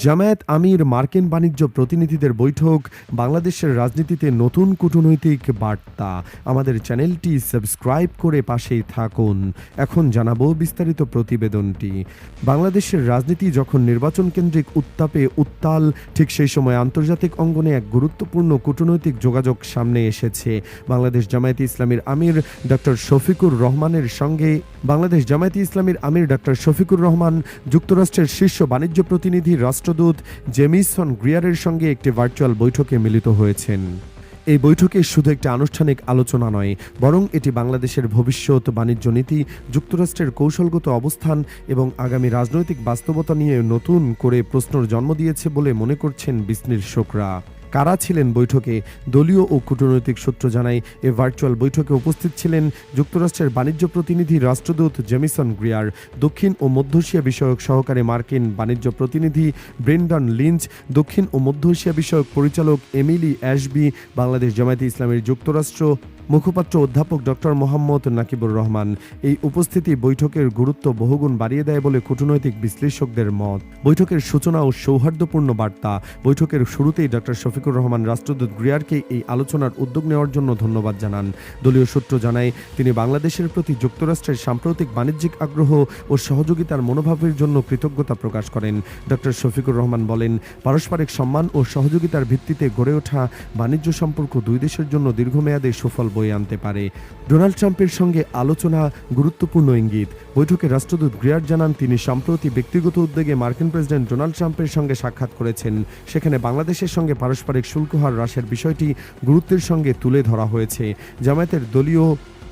জামায়াত আমির মার্কিন বাণিজ্য প্রতিনিধিদের বৈঠক, বাংলাদেশের রাজনীতিতে নতুন কূটনৈতিক বার্তা। আমাদের চ্যানেলটি সাবস্ক্রাইব করে পাশেই থাকুন। এখন জানাব বিস্তারিত প্রতিবেদনটি। বাংলাদেশের রাজনীতি যখন নির্বাচন কেন্দ্রিক উত্তাপে উত্তাল, ঠিক সেই সময় আন্তর্জাতিক অঙ্গনে এক গুরুত্বপূর্ণ কূটনৈতিক যোগাযোগ সামনে এসেছে। বাংলাদেশ জামায়াতে ইসলামীর আমির ডক্টর শফিকুর রহমানের সঙ্গে বাংলাদেশ জামায়াতে ইসলামীর আমির ডক্টর শফিকুর রহমান, যুক্তরাষ্ট্রের শীর্ষ বাণিজ্য প্রতিনিধি রাষ্ট্রদূত জেমিসন গ্রিয়ারের সঙ্গে একটি ভার্চুয়াল বৈঠকে মিলিত হয়েছেন। এই বৈঠকে শুধু একটি আনুষ্ঠানিক আলোচনা নয়, বরং এটি বাংলাদেশের ভবিষ্যৎ বাণিজ্য নীতি, যুক্তরাষ্ট্রের কৌশলগত অবস্থান এবং আগামী রাজনৈতিক বাস্তবতা নিয়ে নতুন করে প্রশ্নর জন্ম দিয়েছে বলে মনে করছেন বিশ্লেষকরা কারা ছিলেন বৈঠকে? দলীয় ও কূটনৈতিক সূত্র জানায়, এ ভার্চুয়াল বৈঠকে উপস্থিত ছিলেন যুক্তরাষ্ট্রের বাণিজ্য প্রতিনিধি রাষ্ট্রদূত জেমিসন গ্রিয়ার, দক্ষিণ ও মধ্য এশিয়া বিষয়ক সহকারী মার্কিন বাণিজ্য প্রতিনিধি ব্রেন্ডন লিঞ্চ, দক্ষিণ ও মধ্য এশিয়া বিষয়ক পরিচালক এমিলি অ্যাশবি, বাংলাদেশ জামায়াতে ইসলামের যুক্তরাষ্ট্র মুখপাত্র অধ্যাপক ডক্টর মোহাম্মদ নাকিবুর রহমান, এই উপস্থিতি বৈঠকের গুরুত্ব বহুগুণ বাড়িয়ে দেয় বলে কূটনৈতিক বিশ্লেষকদের মত। বৈঠকের সূচনা ও সৌহার্দ্যপূর্ণ বার্তা। বৈঠকের শুরুতেই ডক্টর শফিকুর রহমান রাষ্ট্রদূত গ্রিয়ারকে এই আলোচনার উদ্যোগ নেওয়ার জন্য ধন্যবাদ জানান। দলীয় সূত্র জানায়, তিনি বাংলাদেশের প্রতি যুক্তরাষ্ট্রের সাম্প্রতিক বাণিজ্যিক আগ্রহ ও সহযোগিতার মনোভাবের জন্য কৃতজ্ঞতা প্রকাশ করেন। ডক্টর শফিকুর রহমান বলেন, পারস্পরিক সম্মান ও সহযোগিতার ভিত্তিতে গড়ে ওঠা বাণিজ্য সম্পর্ক দুই দেশের জন্য দীর্ঘমেয়াদে সুফল বয়ে আনতে পারে। ডোনাল্ড ট্রাম্পের সঙ্গে আলোচনা গুরুত্বপূর্ণ ইঙ্গিত। বৈঠকে রাষ্ট্রদূত গ্রিয়ার জানান, তিনি সম্প্রতি ব্যক্তিগত উদ্যোগে মার্কিন প্রেসিডেন্ট ডোনাল্ড ট্রাম্পের সঙ্গে সাক্ষাৎ করেছেন। সেখানে বাংলাদেশের সঙ্গে পারস্পরিক শুল্ক হার হ্রাসের বিষয়টি গুরুত্বের সঙ্গে তুলে ধরা হয়েছে। জামায়াতের দলীয়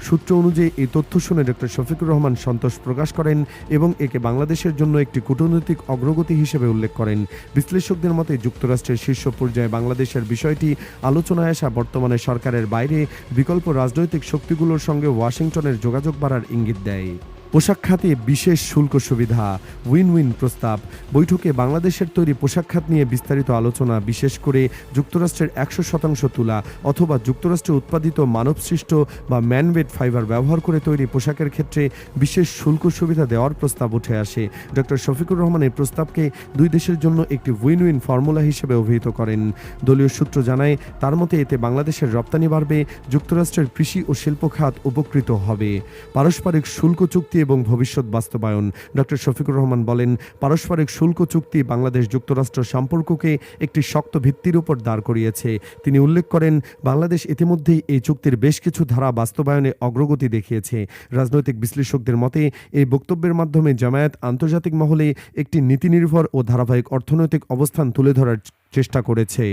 সূত্র অনুযায়ী এই তথ্য শুনে ডক্টর শফিকুর রহমান সন্তোষ প্রকাশ করেন এবং একে বাংলাদেশের জন্য একটি কূটনৈতিক অগ্রগতি হিসেবে উল্লেখ করেন। বিশ্লেষকদের মতে, যুক্তরাষ্ট্রের শীর্ষ পর্যায়ে বাংলাদেশের বিষয়টি আলোচনায় আসা বর্তমানে সরকারের বাইরে বিকল্প রাজনৈতিক শক্তিগুলোর সঙ্গে ওয়াশিংটনের যোগাযোগ বাড়ার ইঙ্গিত দেয়। পোশাক খাতে বিশেষ শুল্ক সুবিধা উইন উইন প্রস্তাব। বৈঠকে বাংলাদেশের তৈরি পোশাক খাত নিয়ে বিস্তারিত আলোচনা, বিশেষ করে যুক্তরাষ্ট্রের একশো শতাংশ তুলা অথবা যুক্তরাষ্ট্রে উৎপাদিত মানবসৃষ্ট বা ম্যানমেড ফাইবার ব্যবহার করে তৈরি পোশাকের ক্ষেত্রে বিশেষ শুল্ক সুবিধা দেওয়ার প্রস্তাব উঠে আসে। ডক্টর শফিকুর রহমানের প্রস্তাবকে দুই দেশের জন্য একটি উইন উইন ফর্মুলা হিসেবে অভিহিত করেন। দলীয় সূত্র জানায়, তার মতে এতে বাংলাদেশের রপ্তানি বাড়বে, যুক্তরাষ্ট্রের কৃষি ও শিল্প খাত উপকৃত হবে। পারস্পরিক শুল্ক চুক্তি এবং ভবিষ্যৎ বাস্তবায়ন। ডক্টর শফিকুর রহমান বলেন, পারস্পরিক শুল্ক চুক্তি বাংলাদেশ যুক্তরাষ্ট্র সম্পর্ককে একটি শক্ত ভিত্তির উপর দাঁড় করিয়েছে। তিনি উল্লেখ করেন, বাংলাদেশ ইতিমধ্যেই এই চুক্তির বেশ কিছু ধারা বাস্তবায়নে অগ্রগতি দেখিয়েছে। রাজনৈতিক বিশ্লেষকদের মতে, এই বক্তব্যের মাধ্যমে জামায়াত আন্তর্জাতিক মহলে একটি নীতিনির্ভর ও ধারাবাহিক অর্থনৈতিক অবস্থান তুলে ধরার চেষ্টা করেছে।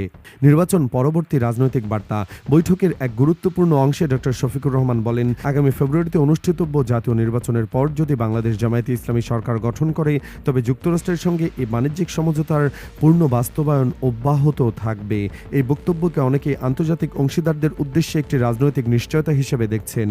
নির্বাচন পরবর্তী রাজনৈতিক বার্তা। বৈঠকের এক গুরুত্বপূর্ণ অংশে ডক্টর শফিকুর রহমান বলেন, আগামী ফেব্রুয়ারিতে অনুষ্ঠিতব্য জাতীয় নির্বাচনের পর যদি বাংলাদেশ জামায়াতে ইসলামী সরকার গঠন করে, তবে যুক্তরাষ্ট্রের সঙ্গে এই বাণিজ্যিক সমঝোতার পূর্ণ বাস্তবায়ন অব্যাহত থাকবে। এই বক্তব্যকে অনেকে আন্তর্জাতিক অংশীদারদের উদ্দেশ্যে একটি রাজনৈতিক নিশ্চয়তা হিসেবে দেখছেন।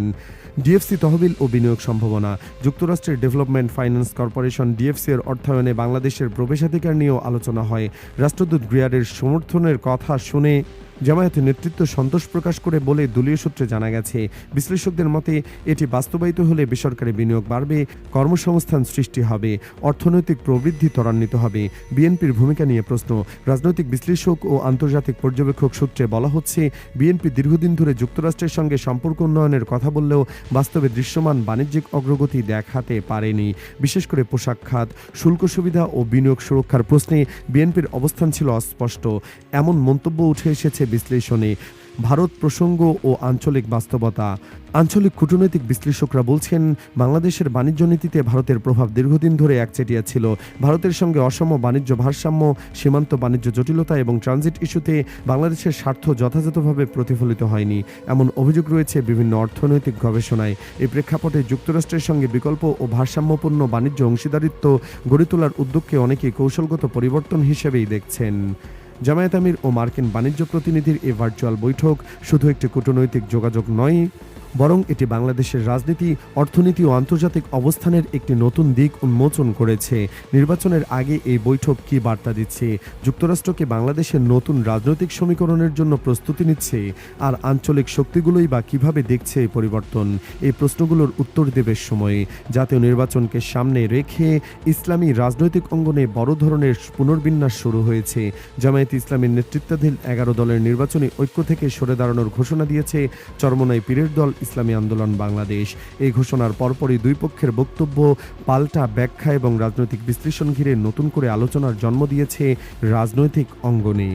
ডিএফসি তহবিল ও বিনিয়োগ সম্ভাবনা। যুক্তরাষ্ট্রের ডেভেলপমেন্ট ফাইন্যান্স কর্পোরেশন ডিএফসি এর অর্থায়নে বাংলাদেশের প্রবেশাধিকার নিয়েও আলোচনা হয়। রাষ্ট্রদূত সমর্থনের কথা শুনে জামায়াতের নেতৃত্ব সন্তোষ প্রকাশ করে বলে দলীয় সূত্রে জানা গেছে, বিশ্লেষকদের মতে এটি বাস্তবায়িত হলে বেসরকারি বিনিয়োগ বাড়বে, কর্মসংস্থান সৃষ্টি হবে, অর্থনৈতিক প্রবৃদ্ধি ত্বরান্বিত হবে। বিএনপির ভূমিকা নিয়ে প্রশ্ন। রাজনৈতিক বিশ্লেষক ও আন্তর্জাতিক পর্যবেক্ষক সূত্রে বলা হচ্ছে, বিএনপি দীর্ঘদিন ধরে যুক্তরাষ্ট্রের সঙ্গে সম্পর্ক উন্নয়নের কথা বললেও বাস্তবে দৃশ্যমান বাণিজ্যিক অগ্রগতি দেখাতে পারেনি। বিশেষ করে পোশাক খাত, শুল্ক সুবিধা ও বিনিয়োগ সুরক্ষার প্রশ্নে বিএনপির অবস্থান ছিল অস্পষ্ট। এমন মন্তব্য উঠে এসেছে বিশ্লেষণে ভারত প্রসঙ্গ ও আঞ্চলিক বাস্তবতা। আঞ্চলিক কূটনৈতিক বিশ্লেষকরা বলছেন, বাংলাদেশের বাণিজ্য নীতিতে ভারতের প্রভাব দীর্ঘদিন ধরে একচেটিয়া ছিল। ভারতের সঙ্গে অসম বাণিজ্য ভারসাম্য, সীমান্ত বাণিজ্য জটিলতা এবং ট্রানজিট ইস্যুতে বাংলাদেশের স্বার্থ যথাযথভাবে প্রতিফলিত হয়নি। এমন অভিযোগ রয়েছে বিভিন্ন অর্থনৈতিক গবেষণায়। এই প্রেক্ষাপটে যুক্তরাষ্ট্রের সঙ্গে বিকল্প ও ভারসাম্যপূর্ণ বাণিজ্য অংশীদারিত্ব গড়ে তোলার উদ্যোগকে অনেকে কৌশলগত পরিবর্তন হিসেবেই দেখছেন। জামায়াত আমির ও মার্কিন বাণিজ্য প্রতিনিধির এ ভার্চুয়াল বৈঠক শুধু একটি কূটনৈতিক যোগাযোগ নয় বরং এটি বাংলাদেশের রাজনীতি, অর্থনীতি ও আন্তর্জাতিক অবস্থানের একটি নতুন দিক উন্মোচন করেছে। নির্বাচনের আগে এই বৈঠক কী বার্তা দিচ্ছে? যুক্তরাষ্ট্রকে বাংলাদেশের নতুন রাজনৈতিক সমীকরণের জন্য প্রস্তুতি নিচ্ছে? আর আঞ্চলিক শক্তিগুলোই বা কীভাবে দেখছে এই পরিবর্তন? এই প্রশ্নগুলোর উত্তর দেবে সময়ে। জাতীয় নির্বাচনকে সামনে রেখে ইসলামী রাজনৈতিক অঙ্গনে বড় ধরনের পুনর্বিন্যাস শুরু হয়েছে। জামায়াত ইসলামের নেতৃত্বাধীন এগারো দলের নির্বাচনী ঐক্য থেকে সরে দাঁড়ানোর ঘোষণা দিয়েছে চরমনাই পীরের দল ইসলামী আন্দোলন বাংলাদেশ। এই ঘোষণার পরপরই দুই পক্ষের বক্তব্য পাল্টা ব্যাখ্যা এবং রাজনৈতিক বিশ্লেষণ ঘিরে নতুন করে আলোচনার জন্ম দিয়েছে রাজনৈতিক অঙ্গনে।